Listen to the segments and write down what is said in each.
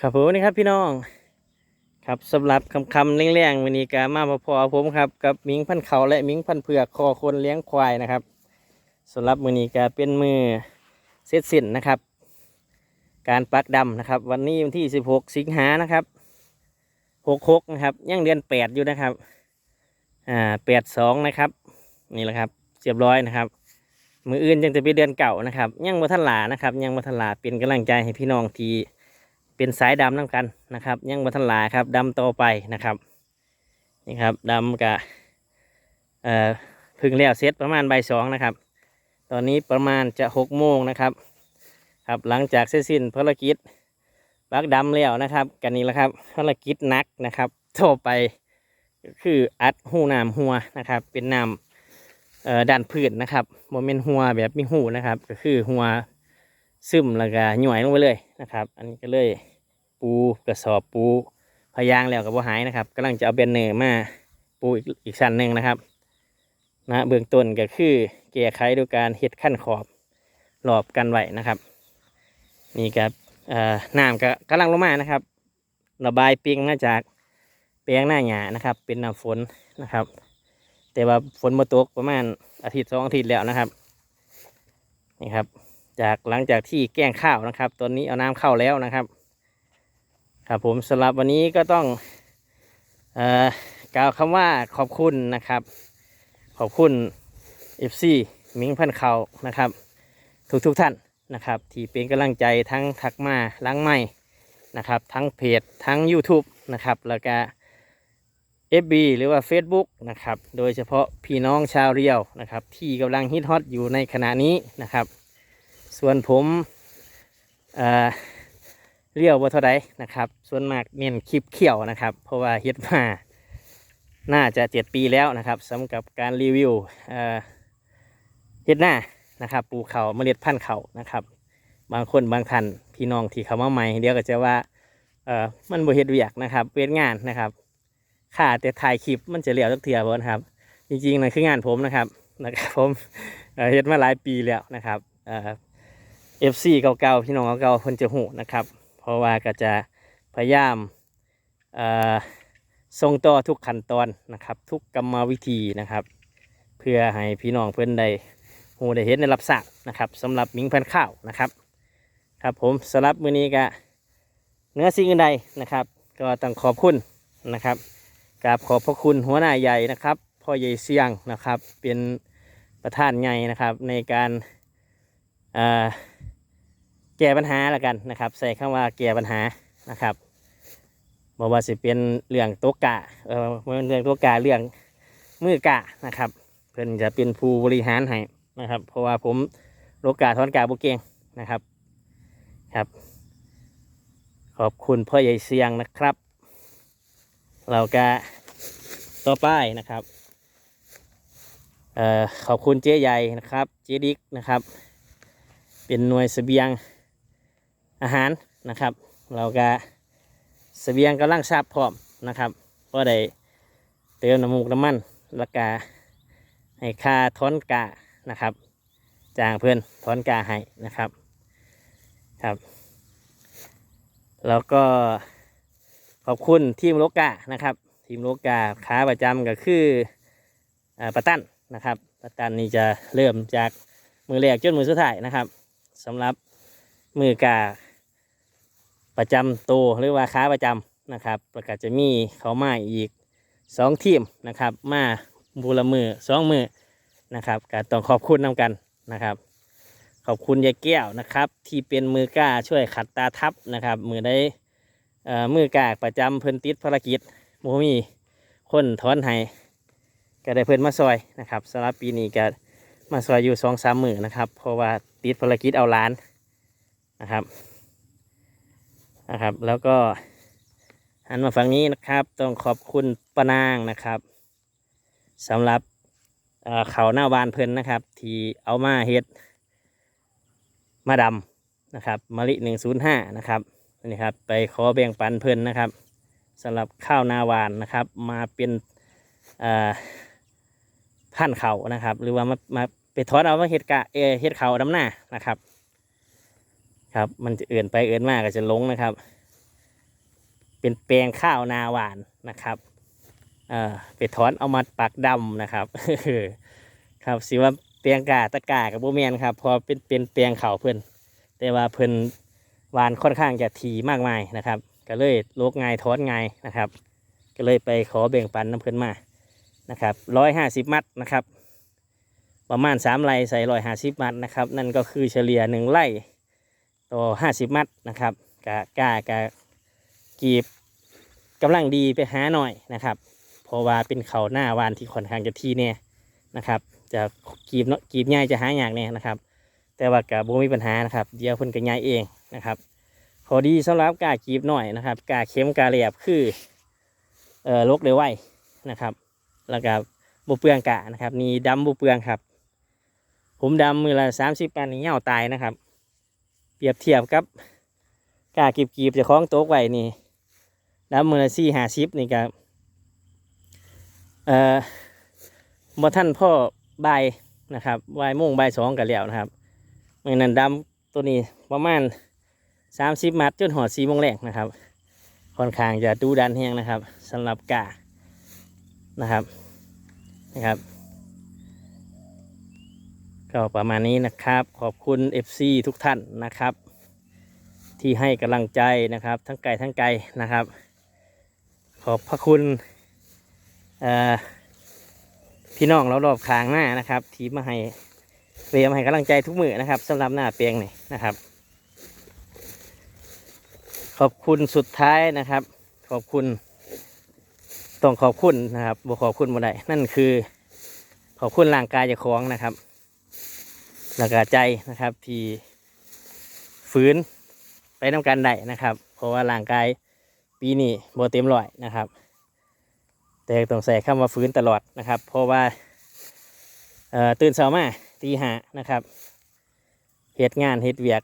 ครับผมนี่ครับพี่น้อง ครับสำหรับคำคำๆแรงๆวันนี้ก็มาพอๆผมครับกับมิงพันเขาและมิงพันเผือกคอคนเลี้ยงควายนะครับสำหรับมือนี้ก็เป็นมือเสร็จสิ้นนะครับ การปักดำนะครับ วันนี้วันที่ 16 สิงหานะครับ66นะครับยังเดือน 8 อยู่นะครับอ่า82นะครับนี่แหละครับเรียบร้อยนะครับมืออื่นยังจะไปเดือนเก่านะครับยังวัฒนลานะครับยังวัฒนลาเป็นกำลังใจให้พี่น้องที่ เป็นสายดำน้ำกันนะครับ ยังบัทันลาครับดำต่อไปนะครับนี่ครับดำกับเอ่อพึ่งแล้วเซตประมาณใบสองนะครับ ตอนนี้ประมาณจะหกโมงนะครับ ครับหลังจากเสร็จสิ้นภารกิจบักดำแล้วนะครับกันนี้แหละครับภารกิจนักนะครับต่อไปก็คืออัดหูน้ำหัวนะครับ เป็นน้ำด้านพื้นนะครับโมเมนต์หัวแบบมีหูนะครับ ก็คือหัว ซึมแล้วก็หน่วยลงไปเลยนะครับ อันนี้ก็เลยปูกระสอบปูพยางแล้วกับว่าหายนะครับกำลังจะเอาเบนเนอร์มาปูอีกอีกชั้นหนึ่งนะครับนะเบื้องต้นก็คือแก้ไขโดยการเฮ็ดขั้นขอบหลอบกันไว้นะครับนี่ครับเอ่อน้ำก็กำลังลงมานะครับ ระบายเปียงมาจากแปลงหน้าหยานะครับ เป็นน้ำฝนนะครับ แต่ว่าฝนมาตกประมาณอาทิตย์สองอาทิตย์แล้วนะครับนี่ครับ จากหลังจากที่แกล้งข้าวนะครับ ตอนนี้เอาน้ำเข้าแล้วนะครับ ครับผมสำหรับวันนี้ก็ต้องเอ่อกล่าวคำว่าขอบคุณนะครับ ขอบคุณ FC มิงพันเขานะครับ ทุกทุกท่านนะครับ ที่เป็นกำลังใจทั้งทักมาล้างไม่นะครับ ทั้งเพจทั้ง YouTube นะครับ แล้วก็ FB หรือว่า Facebook นะครับ โดยเฉพาะพี่น้องชาวเรียวนะครับ ที่กำลังฮิตฮอตอยู่ในขณะนี้นะครับ ส่วนผมเอ่อเลี้ยวว่าเท่าใดนะครับ ส่วนมากเน้นคลิปเขี่ยวนะครับ เพราะว่าเฮ็ดมาน่าจะเจ็ดปีแล้วนะครับสำหรับการรีวิวเฮ็ดหน้านะครับปลูกเขาเมล็ดพันธุ์เขานะครับ บางคนบางท่านพี่น้องที่เขามาใหม่เดี๋ยวก็จะว่าเออมันบเฮ็ดเวียกนะครับเวียนงานนะครับค่าแต่ถ่ายคลิปมันจะเลี้ยวสักเทียบ่นครับ จริงๆนั่นคืองานผมนะครับนะครับผมเฮ็ดมาหลายปีแล้วนะครับ เอ่อ FC เก่าๆพี่น้องเก่าๆเพิ่นจะหูนะครับ เพราะว่าก็จะพยายามส่งต่อทุกขั้นตอนนะครับ ทุกกรรมวิธีนะครับ เพื่อให้พี่น้องเพิ่นได้หูได้เห็นได้รับทราบนะครับสำหรับมิงพันข้าวนะครับ ครับผมสำหรับมื้อนี้ก็เนื้อสิ่งอื่นใดนะครับ ก็ต้องขอบคุณนะครับกราบขอบพระคุณหัวหน้าใหญ่นะครับพ่อใหญ่เสียงนะครับเป็นประธานใหญ่นะครับในการอ่อ แก้ปัญหาละกันนะครับ ใส่คำว่าแก้ปัญหานะครับบอกว่าสิเป็นเรื่องตกะเออบ่แม่นเรื่องตกะเรื่องมือกะนะครับ เพิ่นจะเป็นผู้บริหารให้นะครับ เพราะว่าผมโลกาทอนกาบุเกงนะครับครับ ขอบคุณพ่อใหญ่เสียงนะครับ เราก็ต่อไปนะครับเอ่อขอบคุณเจ๊ใหญ่นะครับ เจ๊ดิกนะครับ เป็นหน่วยเสบียง อาหารนะครับ เราก็เสบียงกำลังทราบพร้อมนะครับก็ได้เติมน้ำมูกน้ำมันแล้วก็ให้ค่าทอนกานะครับจางเพื่อนทอนกาให้นะครับครับ แล้วก็ขอบคุณทีมโลกานะครับ ทีมโลกาขาประจำก็คืออาปะตันนะครับปะตันนี่จะเริ่มจากมือแรกจนมือสุดท้ายนะครับสำหรับมือกา ประจำตัวหรือว่าค้าประจำนะครับแล้วก็จะมีเขามาอีกสองทีมนะครับ มาบูละมือสองมือนะครับก็ต้องขอบคุณนำกันนะครับ ขอบคุณยายแก้วนะครับ ที่เป็นมือกล้าช่วยขัดตาทับนะครับ มือได้เอ่อมือกล้าประจำเพิ่นติดภารกิจโมมีคนถอนให้ก็ได้เพิ่นมาซอยนะครับสำหรับปีนี้ก็มาซอยอยู่สองสามมือนะครับ เพราะว่าติดภารกิจเอาล้านนะครับ นะครับ แล้วก็หันมาฝั่งนี้นะครับ ต้องขอบคุณปานางนะครับสำหรับเขาหน้าบานเพลินนะครับ ที่เอามาเฮ็ดมาดำนะครับมะลิหนึ่งศูนย์ห้านะครับนี่ครับ ไปขอแบ่งปันเพลินนะครับสำหรับข้าวนาวานนะครับ มาเป็นเอ่อพันเขานะครับ หรือว่ามามาไปทอดเอามาเฮ็ดกะเอเฮ็ดเขาดำหน้านะครับ ครับ มันจะเอื่นไปเอื่นมากก็จะลงนะครับ เป็นแปลงข้าวนาหวานนะครับเอ่อไปถอนเอามาปักดำนะครับครับสิว่าแปลงกาตะกากับโบแมนครับพอเป็นเป็นแปลงเขาเพิ่อนแต่ว่าเพิ่อนหวานค่อนข้างจะถี่มากมายนะครับ ก็เลยโลกง่ายถอนง่ายนะครับ ก็เลยไปขอแบ่งปันน้ำเพิ่นมานะครับร้อยห้าสิบมัดนะครับ ประมาณสามไร่ใส่ร้อยห้าสิบมัดนะครับ นั่นก็คือเฉลี่ยหนึ่งไร่ ต่อห้าสิบมัดนะครับกะกากะกีบกำลังดีไปหาหน่อยนะครับเพราะว่าเป็นเขาหน้าวานที่ค่อนข้างจะที่เนี่ยนะครับ จะกีบเนาะกีบง่ายจะหายากเนี่ยนะครับ แต่ว่ากับโบมีปัญหานะครับ เดี๋ยวเพิ่นก็ง่ายเองนะครับพอดีสำหรับกากีบหน่อยนะครับกาเข็มกาเหลียบคือเอ่อลกเร็วไวนะครับ แล้วก็บุเปลืองกะนะครับ นี่ดำบุเปลืองครับ ผมดำมือละสามสิบปันนี่เหงาตายนะครับ เปรียบเทียบกับกากีบกีบจะคล้องโต๊ะไว้นี่ดำมือละสี่หาสิบนี่ก็เอ่อบ่ท่านพ่อบายนะครับบ่ายโมงบ่ายสองกันแล้วนะครับเมื่อนั้นดำตัวนี้ประมาณสามสิบมัดจนหอดสี่โมงแรกนะครับค่อนข้างจะดูดันแห้งนะครับสำหรับกานะครับนะครับ ก็ประมาณนี้นะครับ ขอบคุณ FC ทุกท่านนะครับ ที่ให้กำลังใจนะครับ ทั้งไกลทั้งไกลนะครับ ขอบพระคุณพี่น้องเรารอบข้างหน้านะครับ ที่มาให้เตรียมให้กำลังใจทุกมือนะครับสำหรับหน้าเปียงนี่นะครับ ขอบคุณสุดท้ายนะครับ ขอบคุณต้องขอบคุณนะครับบขอบคุณบ่ได้นั่นคือ ขอบคุณร่างกายเจ้าของนะครับ แล้วก็ใจนะครับที่ฟื้นไปน้ำกันได้นะครับ เพราะว่าร่างกายปีนี้โบเต็มร้อยนะครับ แต่ต้องใส่คำว่าฟื้นตลอดนะครับ เพราะว่าตื่นเช้ามาตีหานะครับเหตุงานเหตุเวียก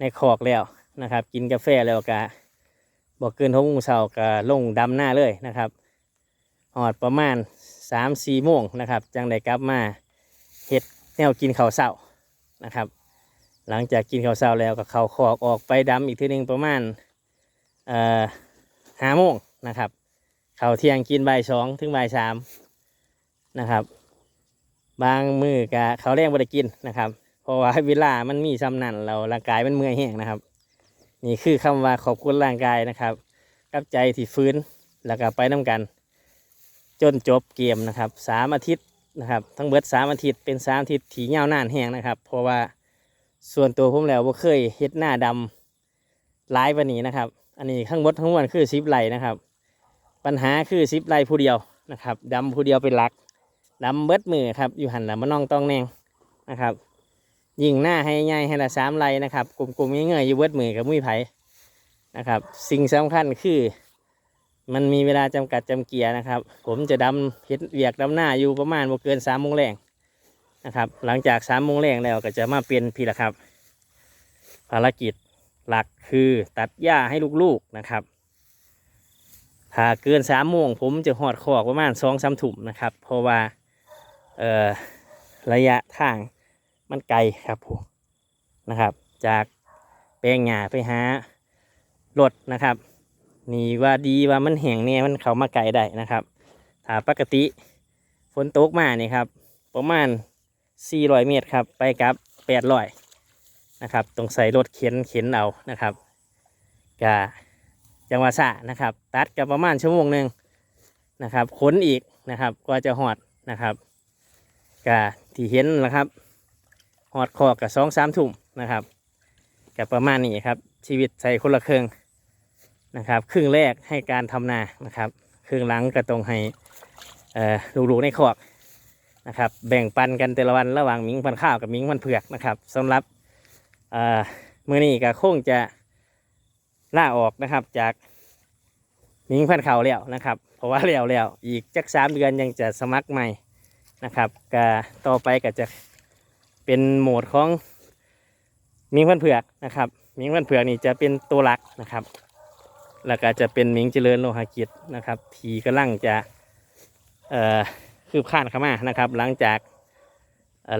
ในคอกแล้วนะครับ กินกาแฟแล้วก็บอกเกินหกโมงเช้าก็ลงดำหน้าเลยนะครับหอดประมาณสามสี่โมงนะครับ จังได้กลับมาเห็ด แนวกินข้าวเช้านะครับ หลังจากกินข้าวเช้าแล้วก็เข้าคอกออกไปดำอีกทีหนึ่งประมาณห้าโมงนะครับข้าวเที่ยงกินบ่ายสองถึงบ่ายสามนะครับ บางมือกะเขาแรงบ่ได้กินนะครับ เพราะว่าเวลามันมีซ้ำนั่นเราร่างกายมันเมื่อยแห้งนะครับ นี่คือคำว่าขอบคุณร่างกายนะครับ กับใจที่ฟื้นแล้วก็ไปน้กัน จนจบเกมนะครับสามอาทิตย์ นะครับ ทั้งเบิดสามอาทิตย์เป็นสามอาทิตย์ที่ยาวนานแห้งนะครับ เพราะว่าส่วนตัวผมแล้วว่าเคยเฮ็ดหน้าดำหลายวันนี้นะครับ อันนี้ข้างบดทั้งมวลคือซิปไลนะครับ ปัญหาคือซิปไลผู้เดียวนะครับดำผู้เดียวเป็นหลักดำเบิดมือครับอยู่หันหลังมาน้องต้องแนงนะครับ ยิงหน้าให้ใหญ่ให้ละสามไลนะครับกลุ่มๆเงยๆอยู่เบิดมือกับมุ้ยไผนะครับ สิ่งสำคัญคือ มันมีเวลาจำกัดจำเกียร์นะครับ ผมจะดำเฮ็ดเวียกดำหน้าอยู่ประมาณบ่เกินสามโมงแรงนะครับ หลังจากสามโมงแรงแล้วก็จะมาเปลี่ยนพี่ละครับ ภารกิจหลักคือตัดหญ้าให้ลูกๆนะครับ ถ้าเกินสามโมงผมจะหอดคอกประมาณสองสามถุ่มนะครับ เพราะว่าเอ่อระยะทางมันไกลครับผมนะครับ จากแปลงหญ้าไปหารถนะครับ นี่ว่าดีว่ามันแห้งเนี่ยมันเขามาไกลได้นะครับถ้าปกติฝนตกมาเนี่ยครับ ประมาณ 400 เมตรครับ ไปกับ 800 นะครับต้องใส่รถเข็นเข็นเอานะครับกะจังหวะสะนะครับ ตัดกับประมาณชั่วโมงหนึ่งนะครับขนอีกนะครับกว่าจะหอดนะครับกะที่เห็นนะครับหอดคอกับสองสามทุ่มนะครับกับประมาณนี้ครับ ชีวิตใส่คนละเครื่อง นะครับ ครึ่งแรกให้การทำนานะครับ ครึ่งหลังก็ต้องให้ลูกๆในคอกนะครับ แบ่งปันกันแต่ละวันระหว่างมิงพันข้าวกับมิงพันเผือกนะครับสำหรับเมือนี้ก็คงจะล่าออกนะครับจากมิงพันข้าวแล้วนะครับ เพราะว่าแล้วแล้วอีกจักสามเดือนยังจะสมัครใหม่นะครับก็ต่อไปก็จะเป็นโหมดของมิงพันเผือกนะครับมิงพันเผือกนี่จะเป็นตัวหลักนะครับ แล้วก็จะเป็นหมิงเจริญโลหะกิจนะครับทีกำลังจะเอ่อคืบคลานเข้ามานะครับ หลังจาก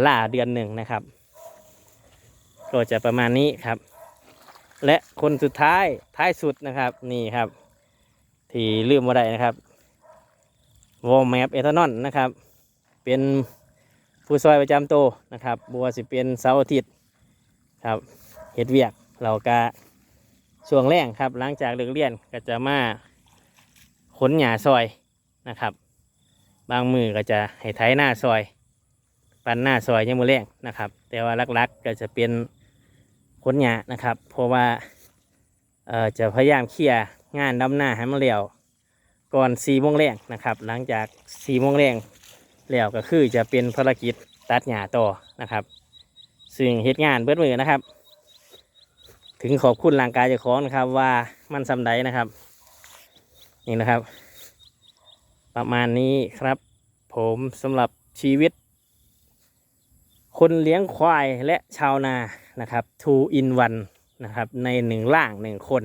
ล่าเดือนหนึ่งนะครับ ก็จะประมาณนี้ครับ และคนสุดท้ายท้ายสุดนะครับนี่ครับ ที่ลืมมาได้นะครับวอลแมปเอทานอลนะครับ เป็นผู้ซอยประจำโตนะครับ บัวสิเป็นเสาร์อาทิตย์ครับเฮ็ดเวียกเราก็ ช่วงแรงครับ หลังจากเลิกเรียนก็จะมาขนหญ้าซอยนะครับ บางมือก็จะให้ไถหน้าซอย ปันหน้าซอยยังมือแรงนะครับ แต่ว่าลักๆก็จะเป็นขนหญ้านะครับ เพราะว่าเอ่อจะพยายามเคลียร์งานดำหน้าให้มันเร็วก่อนสี่โมงแรงนะครับ หลังจากสี่โมงแรงแล้วก็คือจะเป็นภารกิจตัดหญ้าต่อนะครับ ซึ่งเหตุงานเบิดมือนะครับ ถึงขอบคุณร่างกายเจ้าของนะครับ ว่ามันสำไดนะครับ นี่นะครับ ประมาณนี้ครับ ผมสำหรับชีวิต คนเลี้ยงควายและชาวนานะครับ two in one นะครับ ในหนึ่งล่างหนึ่งคน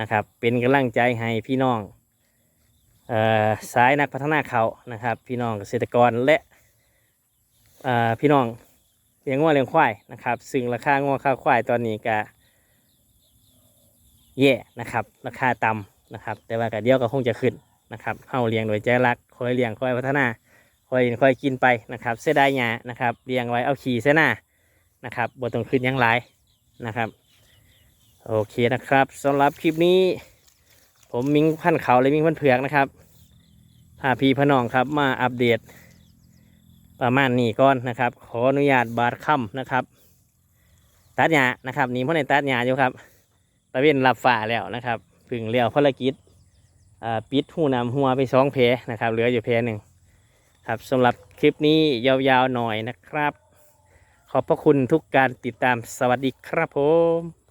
นะครับ เป็นกำลังใจให้พี่น้องออสายนักพัฒนาเขานะครับ พี่น้องเกษตรกรและพี่น้องเลี้ยงวัวเลี้ยงควายนะครับ ซึ่งราคางัวค่าควายตอนนี้ก็ แย่นะครับราคาต่ำนะครับ แต่ว่าก็เดี๋ยวก็คงจะขึ้นนะครับเฮาเลี้ยงโดยใจรักคอยเลี้ยงคอยพัฒนาคอยคอยกินไปนะครับเสียดายหญ้านะครับเลี้ยงไว้เอาขี่เสยหน้านะครับบนต้องขึ้นยังหลายนะครับ โอเคนะครับสำหรับคลิปนี้ ผมมิงพันเขาและมิงพันเผือกนะครับพาพี่พน้องครับมาอัปเดต ประมาณนี้ก่อนนะครับ ขออนุญาตบาดค่ำนะครับ ตัดหญ้านะครับนี่เพราะในตัดหญ้าอยู่ครับ ตะเวนรับฝ่าแล้วนะครับพึ่งเลี้ยวภารกิจปิดหูนำหัวไปสองเพนะครับ เหลืออยู่เพหนึ่งครับสำหรับคลิปนี้ยาวๆหน่อยนะครับ ขอบพระคุณทุกการติดตามสวัสดีครับผม